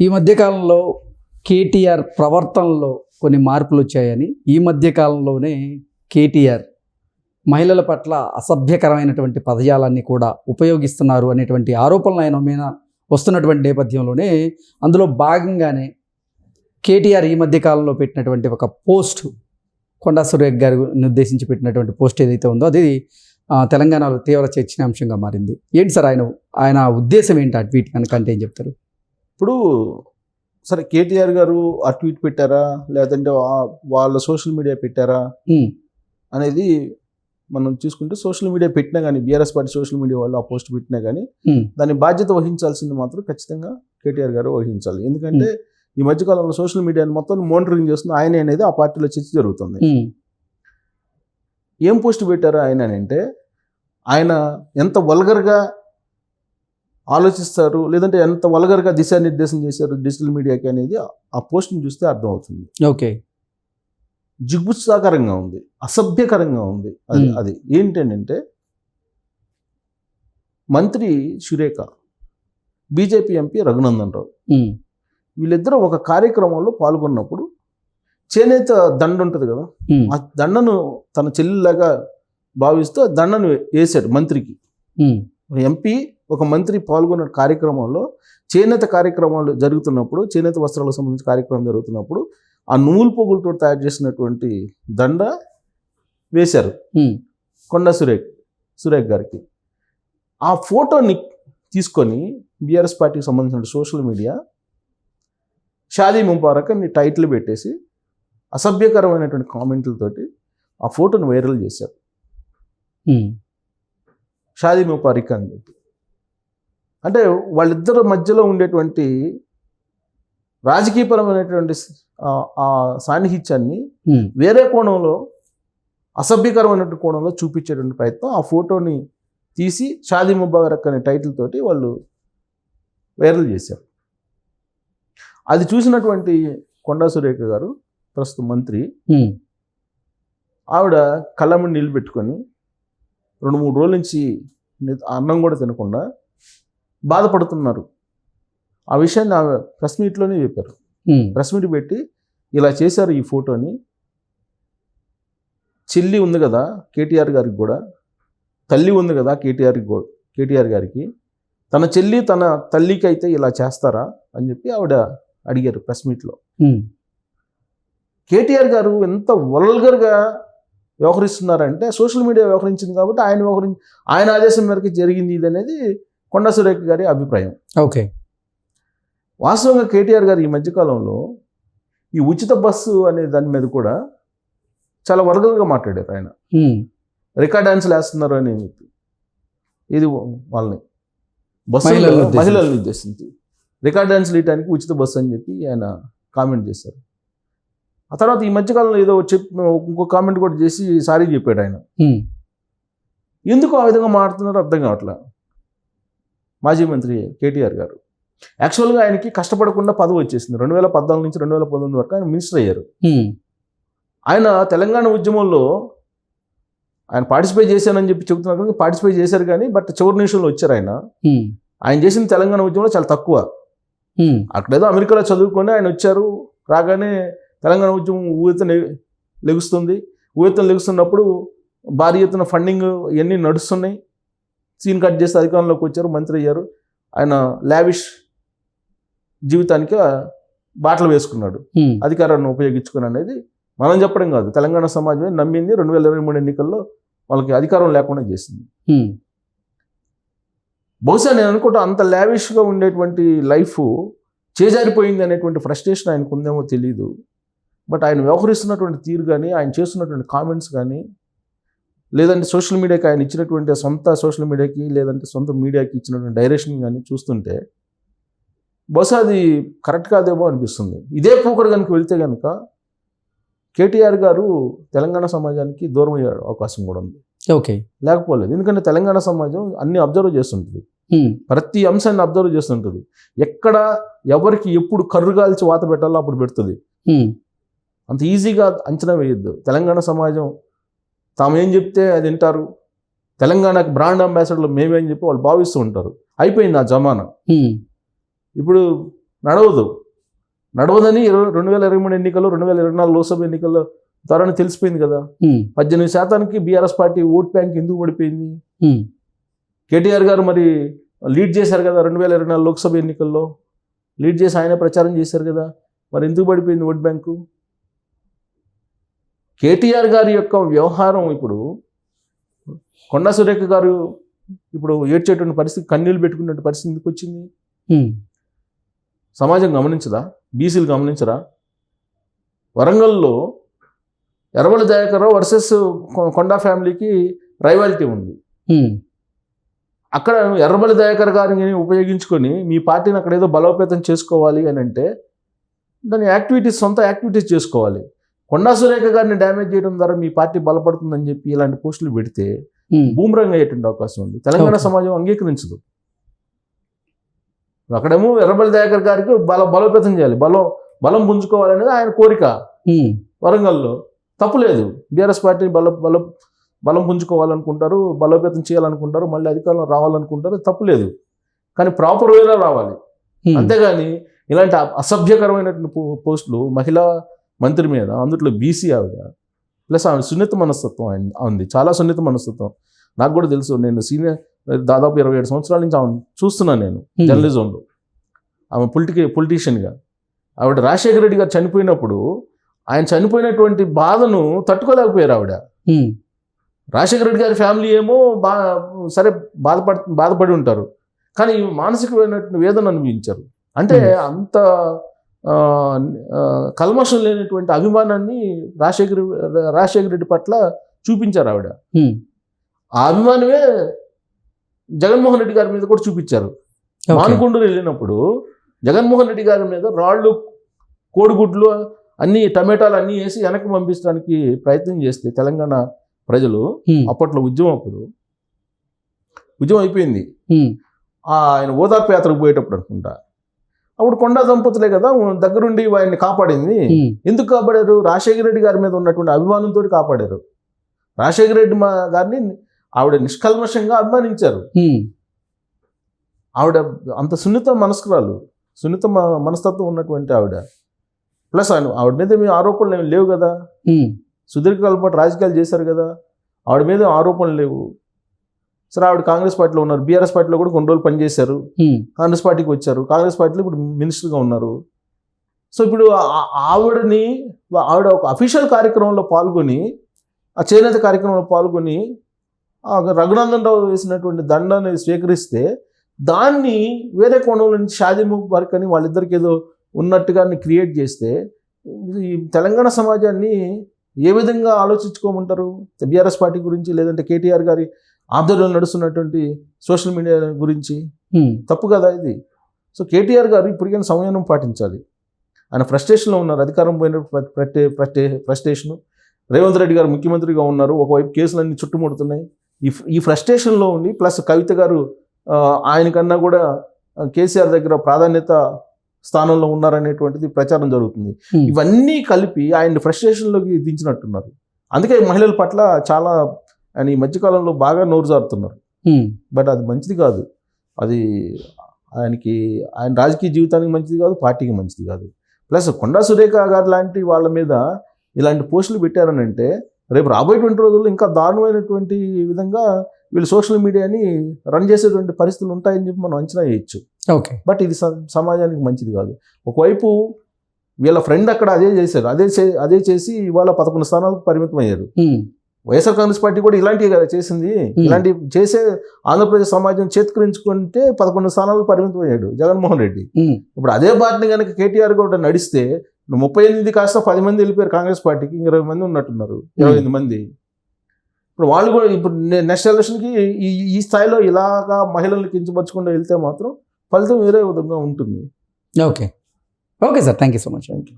ఈ మధ్యకాలంలో కేటీఆర్ ప్రవర్తనలో కొన్ని మార్పులు వచ్చాయని ఈ మధ్యకాలంలోనే కేటీఆర్ మహిళల పట్ల అసభ్యకరమైనటువంటి పదజాలాన్ని కూడా ఉపయోగిస్తున్నారు అనేటువంటి ఆరోపణలు ఆయన మీద వస్తున్నటువంటి నేపథ్యంలోనే అందులో భాగంగానే కేటీఆర్ ఈ మధ్య కాలంలో పెట్టినటువంటి ఒక పోస్ట్ కొండా సురేఖ్ గారిని ఉద్దేశించి పెట్టినటువంటి పోస్ట్ ఏదైతే ఉందో అది తెలంగాణలో తీవ్ర చర్చనీయాంశంగా మారింది. ఏంటి సార్ ఆయన ఆయన ఉద్దేశం ఏంటి? ఆ ట్వీట్ కనుక అంటే ఏం చెప్తారు? ఇప్పుడు సరే కేటీఆర్ గారు ఆ ట్వీట్ పెట్టారా? లేదంటే వాళ్ళ సోషల్ మీడియా పెట్టారా? అనేది మనం చూసుకుంటే సోషల్ మీడియా పెట్టినా కానీ బీఆర్ఎస్ పార్టీ సోషల్ మీడియా వాళ్ళు ఆ పోస్ట్ పెట్టినా కానీ దాని బాధ్యత వహించాల్సింది మాత్రం ఖచ్చితంగా కేటీఆర్ గారు వహించాలి. ఎందుకంటే ఈ మధ్యకాలంలో సోషల్ మీడియాని మొత్తం మానిటరింగ్ చేస్తున్న ఆయన అనేది ఆ పార్టీలో చర్చ జరుగుతుంది. ఏం పోస్ట్ పెట్టారు ఆయన అని అంటే ఆయన ఎంత వల్గర్గా ఆలోచిస్తారు లేదంటే ఎంత వల్గర్గా దిశానిర్దేశం చేశారు డిజిటల్ మీడియాకి అనేది ఆ పోస్ట్ని చూస్తే అర్థమవుతుంది. ఓకే. జిగుత్సాకరంగా ఉంది అసభ్యకరంగా ఉంది అది. అది. ఏంటంటే మంత్రి సురేఖ బీజేపీ ఎంపీ రఘునందన్ రావు వీళ్ళిద్దరూ ఒక కార్యక్రమంలో పాల్గొన్నప్పుడు చేనేత దండ ఉంటుంది కదా ఆ దండను తన చెల్లిలాగా భావిస్తూ దండను వేశాడు మంత్రికి. ఎంపీ ఒక మంత్రి పాల్గొన్న కార్యక్రమంలో చేనేత కార్యక్రమాలు జరుగుతున్నప్పుడు చేనేత వస్త్రాలకు సంబంధించిన కార్యక్రమం జరుగుతున్నప్పుడు ఆ నూలు పొగులతో తయారు చేసినటువంటి దండ వేశారు. కొండ సురేఖ్ సురేఖ్ గారికి. ఆ ఫోటోని తీసుకొని బీఆర్ఎస్ పార్టీకి సంబంధించిన సోషల్ మీడియా షాదీ ముబారక్ అని టైటిల్ పెట్టేసి అసభ్యకరమైనటువంటి కామెంట్లతోటి ఆ ఫోటోని వైరల్ చేశారు. షాదీ ముబారక్ అని చెప్పి. అంటే వాళ్ళిద్దరి మధ్యలో ఉండేటువంటి రాజకీయపరమైనటువంటి సాన్నిహిత్యాన్ని వేరే కోణంలో అసభ్యకరమైనటువంటి కోణంలో చూపించేటువంటి ప్రయత్నం ఆ ఫోటోని తీసి షాదీ ముబారక్ అనే టైటిల్ తోటి వాళ్ళు వైరల్ చేశారు. అది చూసినటువంటి కొండా సురేఖ గారు ప్రస్తుత మంత్రి ఆవిడ కళ్ళమని నీళ్ళు పెట్టుకొని రెండు మూడు రోజుల నుంచి అన్నం కూడా తినకుండా బాధపడుతున్నారు. ఆ విషయాన్ని ఆమె ప్రెస్ మీట్లోనే చెప్పారు. ప్రెస్ మీట్ పెట్టి ఇలా చేశారు ఈ ఫోటోని. చెల్లి ఉంది కదా కేటీఆర్ గారికి కూడా. తల్లి ఉంది కదా కేటీఆర్ కేటీఆర్ గారికి. తన చెల్లి తన తల్లికి అయితే ఇలా చేస్తారా అని చెప్పి ఆవిడ అడిగారు ప్రెస్ మీట్లో. కేటీఆర్ గారు ఎంత వల్గర్గా వ్యవహరిస్తున్నారంటే సోషల్ మీడియా వ్యవహరించింది కాబట్టి ఆయన వ్యవహరి ఆయన ఆదేశం మేరకు జరిగింది ఇది అనేది కొండా సురేఖ గారి అభిప్రాయం. ఓకే. వాస్తవంగా కేటీఆర్ గారు ఈ మధ్యకాలంలో ఈ ఉచిత బస్సు అనే దాని మీద కూడా చాలా వరదలుగా మాట్లాడారు ఆయన. రికార్డ్ డాన్సులు వేస్తున్నారు అని చెప్పి. ఇది వాళ్ళని. బస్సు మహిళలను ఉద్దేశించి. రికార్డ్ డాన్సులు వేయడానికి ఉచిత బస్సు అని చెప్పి ఆయన కామెంట్ చేశారు. ఆ తర్వాత ఈ మధ్యకాలంలో ఏదో చెప్ ఇంకో కామెంట్ కూడా చేసి సారీ చెప్పాడు ఆయన. ఎందుకు ఆ విధంగా మాట్లాడుతున్నారో అర్థం కావట్లా. మాజీ మంత్రి కేటీఆర్ గారు. యాక్చువల్గా ఆయనకి కష్టపడకుండా పదవి వచ్చేసింది. రెండు వేల పద్నాలుగు నుంచి రెండు వేల పంతొమ్మిది వరకు ఆయన మినిస్టర్ అయ్యారు. ఆయన తెలంగాణ ఉద్యమంలో ఆయన పార్టిసిపేట్ చేశానని చెప్పి చెబుతున్నారు కానీ పార్టిసిపేట్ చేశారు కానీ బట్ చివరి నిమిషంలో వచ్చారు ఆయన. ఆయన చేసిన తెలంగాణ ఉద్యమంలో చాలా తక్కువ. అక్కడేదో అమెరికాలో చదువుకొని ఆయన వచ్చారు. రాగానే తెలంగాణ ఉద్యమం ఊయెత్తున లెగుస్తుంది. ఊయెత్తున లెగుస్తున్నప్పుడు భారీ ఎత్తున ఫండింగ్ ఇవన్నీ నడుస్తున్నాయి. సీన్ కట్ చేసి అధికారంలోకి వచ్చారు మంత్రి అయ్యారు. ఆయన లావిష్ జీవితానికి బాటలు వేసుకున్నాడు. అధికారాన్ని ఉపయోగించుకుని అనేది మనం చెప్పడం కాదు. తెలంగాణ సమాజమే నమ్మింది రెండు వేల ఇరవై మూడు ఎన్నికల్లో వాళ్ళకి అధికారం లేకుండా చేసింది. బహుశా నేను అనుకుంటా అంత లావిష్గా ఉండేటువంటి లైఫ్ చేజారిపోయింది అనేటువంటి ఫ్రస్ట్రేషన్ ఆయనకు ఉందేమో తెలియదు బట్ ఆయన వ్యవహరిస్తున్నటువంటి తీరు కానీ ఆయన చేస్తున్నటువంటి కామెంట్స్ కానీ లేదంటే సోషల్ మీడియాకి ఆయన ఇచ్చినటువంటి సొంత సోషల్ మీడియాకి లేదంటే సొంత మీడియాకి ఇచ్చినటువంటి డైరెక్షన్ కానీ చూస్తుంటే బహుశా అది కరెక్ట్ కాదేమో అనిపిస్తుంది. ఇదే పోకడు కనుక వెళ్తే కనుక కేటీఆర్ గారు తెలంగాణ సమాజానికి దూరం అయ్యే అవకాశం కూడా ఉంది. ఓకే. లేకపోలేదు. ఎందుకంటే తెలంగాణ సమాజం అన్ని అబ్జర్వ్ చేస్తుంటుంది. ప్రతి అంశాన్ని అబ్జర్వ్ చేస్తుంటుంది. ఎక్కడ ఎవరికి ఎప్పుడు కర్రు కాల్చి వాత పెట్టాలో అప్పుడు పెడుతుంది. అంత ఈజీగా అంచనా వేయొద్దు. తెలంగాణ సమాజం తాము ఏం చెప్తే అది వింటారు. తెలంగాణకు బ్రాండ్ అంబాసిడర్లు మేమే అని చెప్పి వాళ్ళు భావిస్తూ ఉంటారు. అయిపోయింది ఆ జమానా. ఇప్పుడు నడవదు. నడవదని ఇరవై రెండు వేల ఇరవై మూడు ఎన్నికల్లో రెండు వేల ఇరవై నాలుగు లోక్సభ ఎన్నికల్లో త్వరని తెలిసిపోయింది కదా. పద్దెనిమిది శాతానికి బీఆర్ఎస్ పార్టీ ఓట్ బ్యాంక్ ఎందుకు పడిపోయింది కేటీఆర్ గారు మరి లీడ్ చేశారు కదా రెండు వేల ఇరవై నాలుగు లోక్సభ ఎన్నికల్లో. లీడ్ చేసి ఆయన ప్రచారం చేశారు కదా. మరి ఎందుకు పడిపోయింది ఓట్ బ్యాంకు? కేటీఆర్ గారి యొక్క వ్యవహారం ఇప్పుడు కొండా సురేఖ గారు ఇప్పుడు ఏడ్చేటువంటి పరిస్థితి కన్నీళ్ళు పెట్టుకునే పరిస్థితి ఎందుకు వచ్చింది? సమాజం గమనించదా? బీసీలు గమనించరా? వరంగల్లో ఎర్రబడి దయాకర్రావు వర్సెస్ కొండా ఫ్యామిలీకి రైవాలిటీ ఉంది. అక్కడ ఎర్రబలి దయాకర్ గారిని ఉపయోగించుకొని మీ పార్టీని అక్కడ ఏదో బలోపేతం చేసుకోవాలి అని అంటే దాని యాక్టివిటీస్ సొంత యాక్టివిటీస్ చేసుకోవాలి. కొండా సురేఖ గారిని డ్యామేజ్ చేయడం ద్వారా మీ పార్టీ బలపడుతుందని చెప్పి ఇలాంటి పోస్టులు పెడితే బూమరంగ్ అయ్యేటువంటి అవకాశం ఉంది. తెలంగాణ. సమాజం అంగీకరించదు. అక్కడేమో ఎర్రబలి దయాకర్ గారికి బల బలోపేతం చేయాలి. బలం బలం పుంజుకోవాలనేది ఆయన కోరిక. వరంగల్లో తప్పులేదు బీఆర్ఎస్ పార్టీని బల బల బలం పుంజుకోవాలనుకుంటారు బలోపేతం చేయాలనుకుంటారు మళ్ళీ అధికారంలో రావాలనుకుంటారు తప్పులేదు కానీ ప్రాపర్ వేలో రావాలి. అంతేగాని ఇలాంటి అసభ్యకరమైనటువంటి పోస్టులు మహిళా మంత్రి మీద అందులో బీసీ ఆవిడ ప్లస్ ఆమె సున్నిత మనస్తత్వం ఉంది. చాలా సున్నిత మనస్తత్వం. నాకు కూడా తెలుసు నేను సీనియర్ దాదాపు ఇరవై ఏడు సంవత్సరాల నుంచి ఆమె చూస్తున్నాను నేను జర్నలిజంలో. ఆమె పొలిటిక పొలిటీషియన్గా. ఆవిడ రాజశేఖర రెడ్డి గారు చనిపోయినప్పుడు ఆయన చనిపోయినటువంటి బాధను తట్టుకోలేకపోయారు ఆవిడ. రాజశేఖర రెడ్డి గారి ఫ్యామిలీ ఏమో బా సరే బాధపడ బాధపడి ఉంటారు. కానీ మానసికమైనటువంటి వేదన అనుభవించారు. అంటే. అంత కల్మషం లేనటువంటి అభిమానాన్ని రాజశేఖర రాజశేఖర రెడ్డి పట్ల చూపించారు ఆవిడ. ఆ అభిమానమే జగన్మోహన్ రెడ్డి గారి మీద కూడా చూపించారు. మానుకొండూరు వెళ్ళినప్పుడు జగన్మోహన్ రెడ్డి గారి మీద రాళ్ళు కోడిగుడ్లు అన్ని టమాటాలు అన్నీ వేసి వెనక్కి పంపించడానికి ప్రయత్నం చేస్తే తెలంగాణ ప్రజలు అప్పట్లో ఉద్యమం అప్పుడు ఉద్యమం అయిపోయింది. ఆయన ఓదార్పు యాత్రకు పోయేటప్పుడు అనుకుంటా. అప్పుడు కొండా దంపతులే కదా దగ్గరుండి ఆయన్ని కాపాడింది. ఎందుకు కాపాడారు? రాజశేఖర రెడ్డి గారి మీద ఉన్నటువంటి అభిమానంతో కాపాడారు. రాజశేఖర రెడ్డి మా గారిని ఆవిడ నిష్కల్మషంగా అభిమానించారు. ఆవిడ అంత సున్నిత మనస్కురాలు సున్నిత మ- మనస్తత్వం ఉన్నటువంటి ఆవిడ. ప్లస్ ఆయన ఆవిడ మీద ఏమీ ఆరోపణలు ఏమీ లేవు కదా. సుదీర్ఘకాల పాటు రాజకీయాలు చేశారు కదా. ఆవిడ మీద ఆరోపణలు లేవు. సరే ఆవిడ కాంగ్రెస్ పార్టీలో ఉన్నారు. బీఆర్ఎస్ పార్టీలో కూడా కొన్ని రోజులు పనిచేశారు. కాంగ్రెస్ పార్టీకి వచ్చారు. కాంగ్రెస్ పార్టీలో ఇప్పుడు మినిస్టర్గా ఉన్నారు. సో ఇప్పుడు ఆవిడని ఆవిడ ఒక అఫీషియల్ కార్యక్రమంలో పాల్గొని ఆ చేనేత కార్యక్రమంలో పాల్గొని రఘునందన్ రావు వేసినటువంటి దండాన్ని స్వీకరిస్తే దాన్ని వేరే కోణంలో నుంచి షాదీ ముబారక్ అని వాళ్ళిద్దరికి ఏదో ఉన్నట్టుగా క్రియేట్ చేస్తే ఈ తెలంగాణ సమాజాన్ని ఏ విధంగా ఆలోచించుకోమంటారు? బీఆర్ఎస్ పార్టీ గురించి లేదంటే కేటీఆర్ గారి ఆధ్వర్యంలో నడుస్తున్నటువంటి సోషల్ మీడియా గురించి తప్పు కదా ఇది. సో కేటీఆర్ గారు ఇప్పటికైనా సంయమనం పాటించాలి. ఆయన ఫ్రస్ట్రేషన్లో ఉన్నారు. అధికారం పోయిన ఫ్రస్ట్రేషను. రేవంత్ రెడ్డి గారు ముఖ్యమంత్రిగా ఉన్నారు. ఒకవైపు కేసులన్నీ చుట్టుముడుతున్నాయి. ఈ ఈ ఫ్రస్ట్రేషన్లో ఉండి ప్లస్ కవిత గారు ఆయనకన్నా కూడా కేసీఆర్ దగ్గర ప్రాధాన్యత స్థానంలో ఉన్నారనేటువంటిది ప్రచారం జరుగుతుంది. ఇవన్నీ కలిపి ఆయన్ని ఫ్రస్ట్రేషన్లోకి దించినట్టున్నారు. అందుకే మహిళల పట్ల చాలా ఆయన ఈ మధ్యకాలంలో బాగా నోరు జారుతున్నారు. బట్ అది మంచిది కాదు. అది ఆయనకి ఆయన రాజకీయ జీవితానికి మంచిది కాదు పార్టీకి మంచిది కాదు. ప్లస్ కొండా సురేఖ గారు లాంటి వాళ్ళ మీద ఇలాంటి పోస్టులు పెట్టారని అంటే రేపు రాబోయేటువంటి రోజుల్లో ఇంకా దారుణమైనటువంటి విధంగా వీళ్ళు సోషల్ మీడియాని రన్ చేసేటువంటి పరిస్థితులు ఉంటాయని చెప్పి మనం అంచనా వేయచ్చు. ఓకే. బట్ ఇది సమాజానికి మంచిది కాదు. ఒకవైపు వీళ్ళ ఫ్రెండ్ అక్కడ అదే చేశారు. అదే చే- అదే చేసి ఇవాళ పదకొండు స్థానాలకు పరిమితం అయ్యారు వైఎస్ఆర్ కాంగ్రెస్ పార్టీ కూడా ఇలాంటివి కదా చేసింది. ఇలాంటి చేసే ఆంధ్రప్రదేశ్ సమాజం చేత్కరించుకుంటే పదకొండు స్థానాలకు పరిమితం అయ్యాడు జగన్మోహన్ రెడ్డి. ఇప్పుడు అదే పార్టీని కనుక కేటీఆర్ కూడా నడిస్తే ముప్పై ఎనిమిది కాస్త పది మంది వెళ్ళిపోయారు కాంగ్రెస్ పార్టీకి ఇరవై మంది ఉన్నట్టున్నారు. ఇరవై ఎనిమిది మంది. ఇప్పుడు వాళ్ళు కూడా ఇప్పుడు నెక్స్ట్ ఎలక్షన్కి ఈ ఈ స్థాయిలో ఇలాగా మహిళలను కించపరచకుండా వెళ్తే మాత్రం ఫలితం వేరే విధంగా ఉంటుంది. Okay. Okay sir. Thank you so much. Thank you.